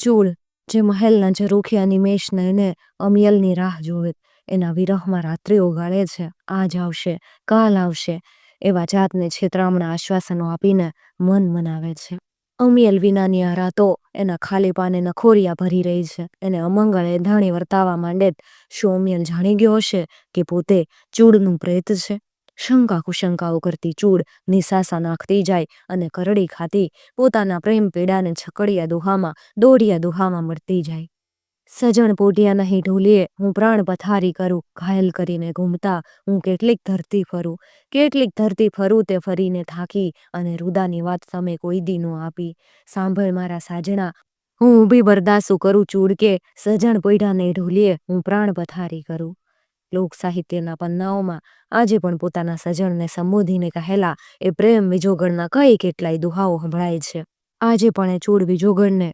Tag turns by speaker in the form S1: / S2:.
S1: ચૂળ જે મહેલના ઝરૂખિયા નિમેષને એને અમિયલની રાહ જોવે, એના વિરહમાં રાત્રિઓ ગાળે છે, આજ આવશે, કાલ આવશે, એવા જાતને છેતરામણા આશ્વાસનો આપીને મન મનાવે છે. અમિયલ વિનાની આ રાતો એના ખાલી પાને નખોરિયા ભરી રહી છે, એને અમંગળ એંધાણી વર્તાવા માંડે શું અમિયલ જાણી ગયો હશે કે પોતે ચૂડનું પ્રેત છે? શંકા કુશંકાઓ કરતી ચૂડ નિસાસા નાખતી જાય અને કરડી ખાતી પોતાના પ્રેમ પીડાને છકડિયા દુહામાં દોઢિયા દુહામાં મળતી જાય. સજણ પોટિયા નહીં ઢોલીએ, હું પ્રાણ પથારી કરું, ઘાયલ કરીને ઘૂમતા હું કેટલીક ધરતી ફરું, કેટલીક ધરતી ફરું તે ફરીને થાકી અને રુદાની વાત તમે કોઈ દી નો આપી. સાંભળ મારા સાજણા, હું ઊભી બરદાસું કરું ચૂડકે સજણ પોઢાને ઢોલીએ, હું પ્રાણ પથારી કરું. લોક સાહિત્યના પન્નાઓમાં આજે પણ પોતાના સજણને સંબોધીને કહેલા, એ પ્રેમ વિજોગણના કઈ કેટલાય દુહાઓ સંભળાય છે? આજે પણ એ ચૂડ વિજોગણને